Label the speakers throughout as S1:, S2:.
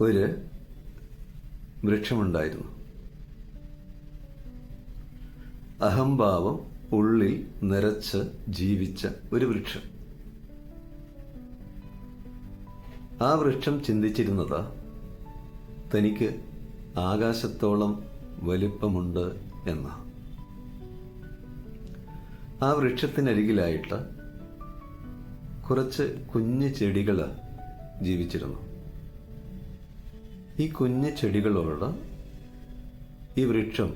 S1: ഒരു വൃക്ഷമുണ്ടായിരുന്നു. അഹംഭാവം ഉള്ളിൽ നിറച്ച് ജീവിച്ച ഒരു വൃക്ഷം. ആ വൃക്ഷം ചിന്തിച്ചിരുന്നത് തനിക്ക് ആകാശത്തോളം വലിപ്പമുണ്ട് എന്ന. ആ വൃക്ഷത്തിനരികിലായിട്ട് കുറച്ച് കുഞ്ഞു ചെടികൾ ജീവിച്ചിരുന്നു. ഈ കുഞ്ഞു ചെടികളോട് ഈ വൃക്ഷം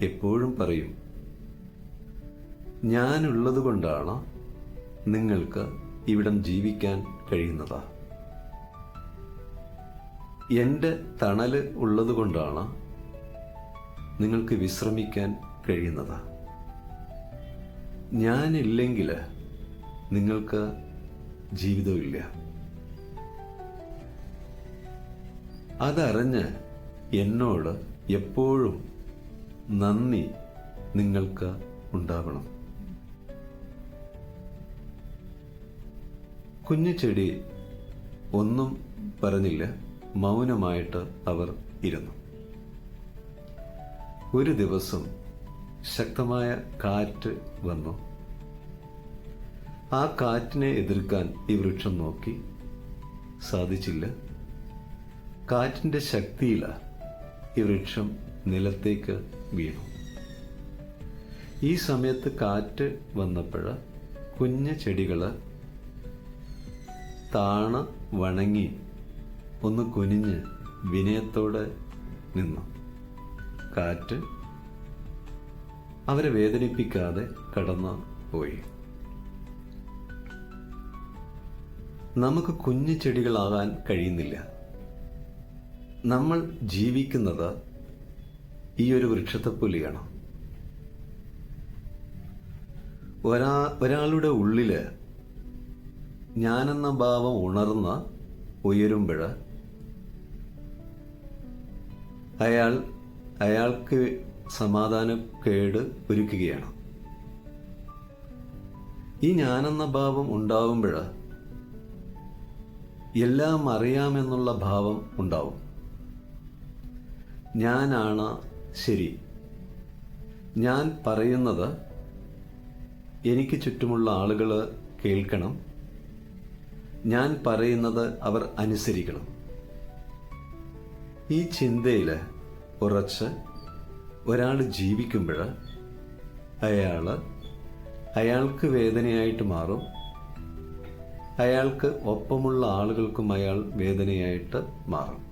S1: എപ്പോഴും പറയും ഞാനുള്ളത് കൊണ്ടാണ് നിങ്ങൾക്ക് ഇവിടം ജീവിക്കാൻ കഴിയുന്നത്. എന്റെ തണൽ ഉള്ളത് കൊണ്ടാണ് നിങ്ങൾക്ക് വിശ്രമിക്കാൻ കഴിയുന്നത്. ഞാനില്ലെങ്കിൽ നിങ്ങൾക്ക് ജീവിതമില്ല. അതറിഞ്ഞ് എന്നോട് എപ്പോഴും നന്ദി നിങ്ങൾക്ക് ഉണ്ടാവണം. കുഞ്ഞു ചെടി ഒന്നും പറഞ്ഞില്ല. മൗനമായിട്ട് അവർ ഇരുന്നു. ഒരു ദിവസം ശക്തമായ കാറ്റ് വന്നു. ആ കാറ്റിനെ എതിർക്കാൻ ഈ വൃക്ഷം നോക്കി സാധിച്ചില്ല. കാറ്റിന്റെ ശക്തിയില ഈ വൃക്ഷം നിലത്തേക്ക് വീണു. ഈ സമയത്ത് കാറ്റ് വന്നപ്പോൾ കുഞ്ഞു ചെടികൾ താണ വണങ്ങി ഒന്ന് കുനിഞ്ഞ് വിനയത്തോടെ നിന്നു. കാറ്റ് അവരെ വേദനിപ്പിക്കാതെ കടന്നു പോയി. നമുക്ക് കുഞ്ഞു ചെടികളാകാൻ കഴിയുന്നില്ല. നമ്മൾ ജീവിക്കുന്നത് ഈ ഒരു വൃക്ഷത്തെപ്പുലിയാണ്. ഒരാ ഒരാളുടെ ഉള്ളിൽ ഞാനെന്ന ഭാവം ഉണർന്ന് ഉയരുമ്പോൾ അയാൾ അയാൾക്ക് സമാധാനക്കേട് ഒരുക്കുകയാണ്. ഈ ഞാനെന്ന ഭാവം ഉണ്ടാവുമ്പോൾ എല്ലാം അറിയാമെന്നുള്ള ഭാവം ഉണ്ടാവും. ഞാനാണ് ശരി. ഞാൻ പറയുന്നത് എനിക്ക് ചുറ്റുമുള്ള ആളുകൾ കേൾക്കണം. ഞാൻ പറയുന്നത് അവർ അനുസരിക്കണം. ഈ ചിന്തയിൽ ഉറച്ച് ഒരാൾ ജീവിക്കുമ്പോൾ അയാൾ അയാൾക്ക് വേദനയായിട്ട് മാറും. അയാൾക്ക് ഒപ്പമുള്ള ആളുകൾക്കും അയാൾ വേദനയായിട്ട് മാറും.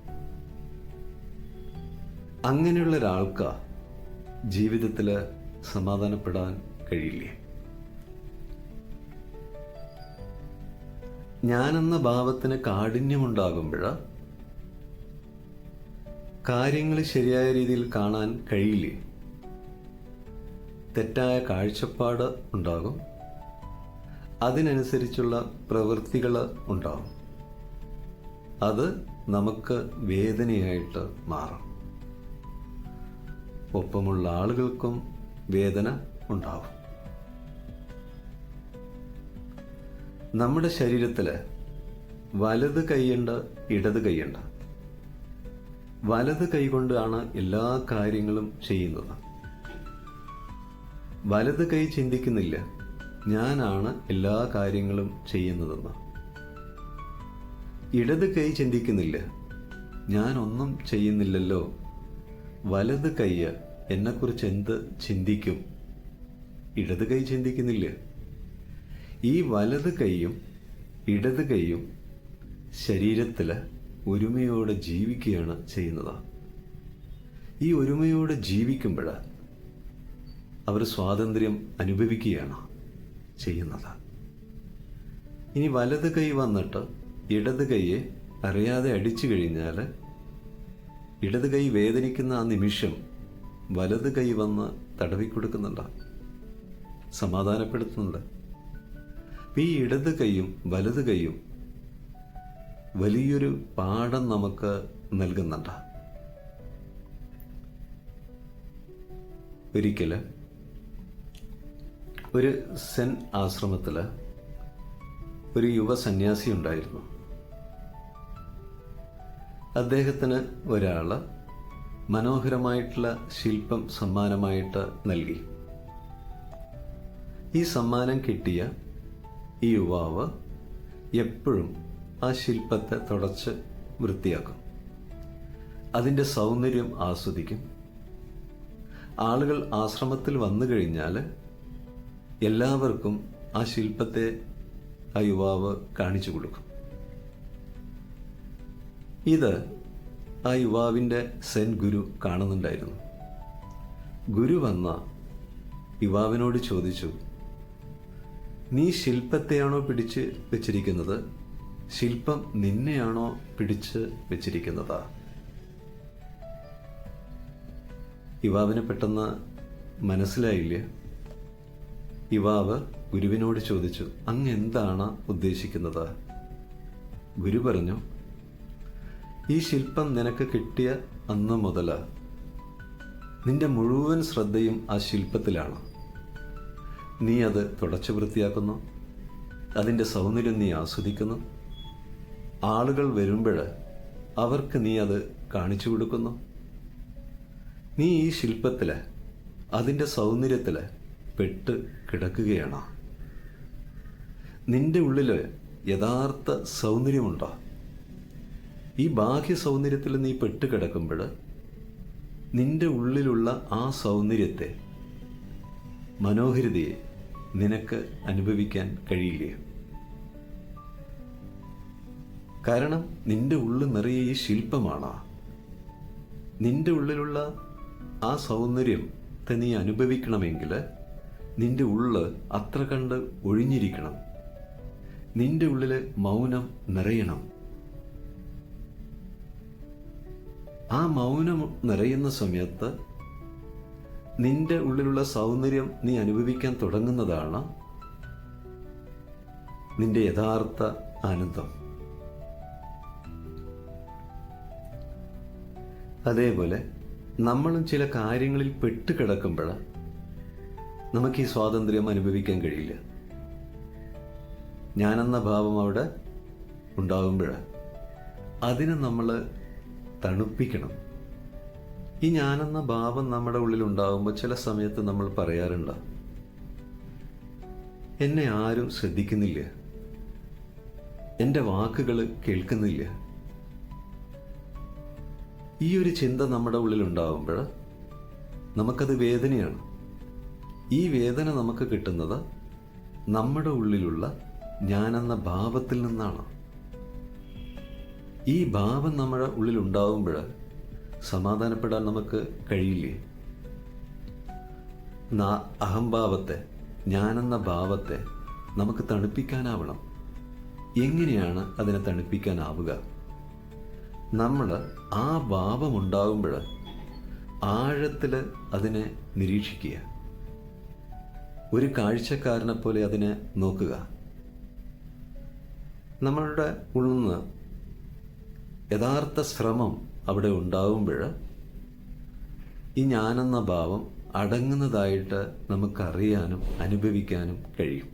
S1: അങ്ങനെയുള്ള ഒരാൾക്ക് ജീവിതത്തിൽ സമാധാനപ്പെടാൻ കഴിയില്ലേ? ഞാനെന്ന ഭാവത്തിന് കാഠിന്യമുണ്ടാകുമ്പോൾ കാര്യങ്ങൾ ശരിയായ രീതിയിൽ കാണാൻ കഴിയില്ലേ? തെറ്റായ കാഴ്ചപ്പാട് ഉണ്ടാകും. അതിനനുസരിച്ചുള്ള പ്രവൃത്തികൾ ഉണ്ടാകും. അത് നമുക്ക് വേദനയായിട്ട് മാറും. ഒപ്പമുള്ള ആളുകൾക്കും വേദന ഉണ്ടാവും. നമ്മുടെ ശരീരത്തിൽ വലത് കൈയുണ്ട് ഇടത് കൈയുണ്ട് വലത് കൈകൊണ്ടാണ് എല്ലാ കാര്യങ്ങളും ചെയ്യുന്നത്. വലത് കൈ ചിന്തിക്കുന്നില്ല. ഞാനാണ് എല്ലാ കാര്യങ്ങളും ചെയ്യുന്നതെന്ന്. ഇടത് കൈ ചിന്തിക്കുന്നില്ല. ഞാനൊന്നും ചെയ്യുന്നില്ലല്ലോ. വലത് കൈ എന്നെക്കുറിച്ച് എന്ത് ചിന്തിക്കും? ഇടത് കൈ ചിന്തിക്കുന്നില്ല? ഈ വലത് കൈയും ഇടത് കൈയും ശരീരത്തിൽ ഒരുമയോടെ ജീവിക്കുകയാണ് ചെയ്യുന്നത്. ഈ ഒരുമയോടെ ജീവിക്കുമ്പോൾ അവർ സ്വാതന്ത്ര്യം അനുഭവിക്കുകയാണ് ചെയ്യുന്നത്. ഇനി വലത് കൈ വന്നിട്ട് ഇടത് കൈയെ അറിയാതെ അടിച്ചു കഴിഞ്ഞാൽ ഇടത് കൈ വേദനിക്കുന്ന ആ നിമിഷം വലത് കൈ വന്ന് തടവിക്കൊടുക്കുന്നുണ്ട്. സമാധാനപ്പെടുത്തുന്നുണ്ട്. ഈ ഇടത് കൈയും വലത് കൈയും വലിയൊരു പാഠം നമുക്ക് നൽകുന്നുണ്ട്. ഒരിക്കൽ ഒരു സെൻ ആശ്രമത്തിൽ ഒരു യുവ സന്യാസി ഉണ്ടായിരുന്നു. അദ്ദേഹത്തിന് ഒരാൾ മനോഹരമായിട്ടുള്ള ശില്പം സമ്മാനമായിട്ട് നൽകി. ഈ സമ്മാനം കിട്ടിയ ഈ യുവാവ് എപ്പോഴും ആ ശില്പത്തെ തുടച്ച് വൃത്തിയാക്കും. അതിന്റെ സൗന്ദര്യം ആസ്വദിക്കും. ആളുകൾ ആശ്രമത്തിൽ വന്നു കഴിഞ്ഞാൽ എല്ലാവർക്കും ആ ശില്പത്തെ ആ യുവാവ് കാണിച്ചു കൊടുക്കും. ഇത് ആ യുവാവിന്റെ സെൻ ഗുരു കാണുന്നുണ്ടായിരുന്നു. ഗുരു വന്ന യുവാവിനോട് ചോദിച്ചു നീ ശില്പത്തെയാണോ പിടിച്ച് വെച്ചിരിക്കുന്നത്? ശില്പം നിന്നെയാണോ പിടിച്ച് വെച്ചിരിക്കുന്നത്? യുവാവിന് പെട്ടെന്ന് മനസ്സിലായില്ല. യുവാവ് ഗുരുവിനോട് ചോദിച്ചു അങ്ങ് എന്താണ് ഉദ്ദേശിക്കുന്നത്? ഗുരു പറഞ്ഞു ഈ ശില്പം നിനക്ക് കിട്ടിയ അന്ന് മുതൽ നിന്റെ മുഴുവൻ ശ്രദ്ധയും ആ ശില്പത്തിലാണ്. നീ അത് തുടച്ചു വൃത്തിയാക്കുന്നു. അതിന്റെ സൗന്ദര്യം നീ ആസ്വദിക്കുന്നു. ആളുകൾ വരുമ്പോൾ അവർക്ക് നീ അത് കാണിച്ചു കൊടുക്കുന്നു. നീ ഈ ശില്പത്തിൽ അതിന്റെ സൗന്ദര്യത്തിൽ പെട്ട് കിടക്കുകയാണ്. നിന്റെ ഉള്ളിൽ യഥാർത്ഥ സൗന്ദര്യമുണ്ടോ? ഈ ബാഹ്യ സൗന്ദര്യത്തിൽ നീ പെട്ട് കിടക്കുമ്പോൾ നിന്റെ ഉള്ളിലുള്ള ആ സൗന്ദര്യത്തെ മനോഹരിതയെ നിനക്ക് അനുഭവിക്കാൻ കഴിയില്ല? കാരണം നിന്റെ ഉള്ളിൽ നിറയെ ഈ ശില്പമാണ്. നിന്റെ ഉള്ളിലുള്ള ആ സൗന്ദര്യം നീ അനുഭവിക്കണമെങ്കിൽ നിന്റെ ഉള്ള് അത്ര കണ്ട് ഒഴിഞ്ഞിരിക്കണം. നിന്റെ ഉള്ളിൽ മൗനം നിറയണം. ആ മൗനം നിറയുന്ന സമയത്ത് നിന്റെ ഉള്ളിലുള്ള സൗന്ദര്യം നീ അനുഭവിക്കാൻ തുടങ്ങുന്നതാണ് നിന്റെ യഥാർത്ഥ ആനന്ദം. അതേപോലെ നമ്മളും ചില കാര്യങ്ങളിൽ പെട്ടുകിടക്കുമ്പോൾ നമുക്ക് ഈ സ്വാതന്ത്ര്യം അനുഭവിക്കാൻ കഴിയില്ല. ഞാനെന്ന ഭാവം അവിടെ ഉണ്ടാകുമ്പോൾ അതിനെ നമ്മൾ തണുപ്പിക്കണം. ഈ ഞാനെന്ന ഭാവം നമ്മുടെ ഉള്ളിൽ ഉണ്ടാകുമ്പോൾ ചില സമയത്ത് നമ്മൾ പറയാറുണ്ട് എന്നെ ആരും ശ്രദ്ധിക്കുന്നില്ല. എന്റെ വാക്കുകൾ കേൾക്കുന്നില്ല. ഈ ഒരു ചിന്ത നമ്മുടെ ഉള്ളിൽ ഉണ്ടാകുമ്പോൾ നമുക്കത് വേദനയാണ്. ഈ വേദന നമുക്ക് കിട്ടുന്നത് നമ്മുടെ ഉള്ളിലുള്ള ഞാനെന്ന ഭാവത്തിൽ നിന്നാണ്. ഈ ഭാവം നമ്മുടെ ഉള്ളിൽ ഉണ്ടാകുമ്പോൾ സമാധാനപ്പെടാൻ നമുക്ക് കഴിയില്ലേ? അഹംഭാവത്തെ ഞാനെന്ന ഭാവത്തെ നമുക്ക് തണുപ്പിക്കാനാവണം. എങ്ങനെയാണ് അതിനെ തണുപ്പിക്കാനാവുക? നമ്മൾ ആ ഭാവമുണ്ടാകുമ്പോൾ ആഴത്തിൽ അതിനെ നിരീക്ഷിക്കുക. ഒരു കാഴ്ചക്കാരനെ പോലെ അതിനെ നോക്കുക. നമ്മളുടെ ഉള്ളിൽ നിന്ന് യഥാർത്ഥ ശ്രമം അവിടെ ഉണ്ടാവുമ്പോൾ ഈ ഞാനെന്ന ഭാവം അടങ്ങുന്നതായിട്ട് നമുക്കറിയാനും അനുഭവിക്കാനും കഴിയും.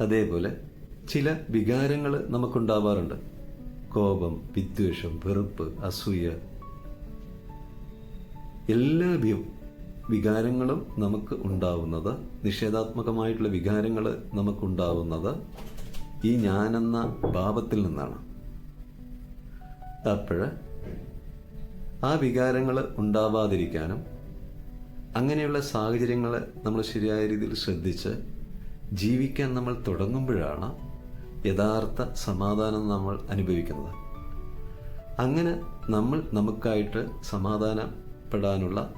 S1: അതേപോലെ ചില വികാരങ്ങൾ നമുക്കുണ്ടാവാറുണ്ട്. കോപം വിദ്വേഷം വെറുപ്പ് അസൂയ. എല്ലാ വികാരങ്ങളും നമുക്ക് ഉണ്ടാവുന്നത് നിഷേധാത്മകമായിട്ടുള്ള വികാരങ്ങൾ നമുക്കുണ്ടാവുന്നത് ഈ ഞാനെന്ന ഭാവത്തിൽ നിന്നാണ്. അപ്പോൾ ആ വികാരങ്ങൾ ഉണ്ടാവാതിരിക്കാനും അങ്ങനെയുള്ള സാഹചര്യങ്ങൾ നമ്മൾ ശരിയായ രീതിയിൽ ശ്രദ്ധിച്ച് ജീവിക്കാൻ നമ്മൾ തുടങ്ങുമ്പോഴാണ് യഥാർത്ഥ സമാധാനം നമ്മൾ അനുഭവിക്കുന്നത്. അങ്ങനെ നമ്മൾ നമുക്കായിട്ട് സമാധാനപ്പെടാനുള്ള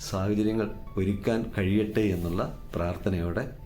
S1: സാഹചര്യങ്ങൾ ഒരുക്കാൻ കഴിയട്ടെ എന്നുള്ള പ്രാർത്ഥനയോടെ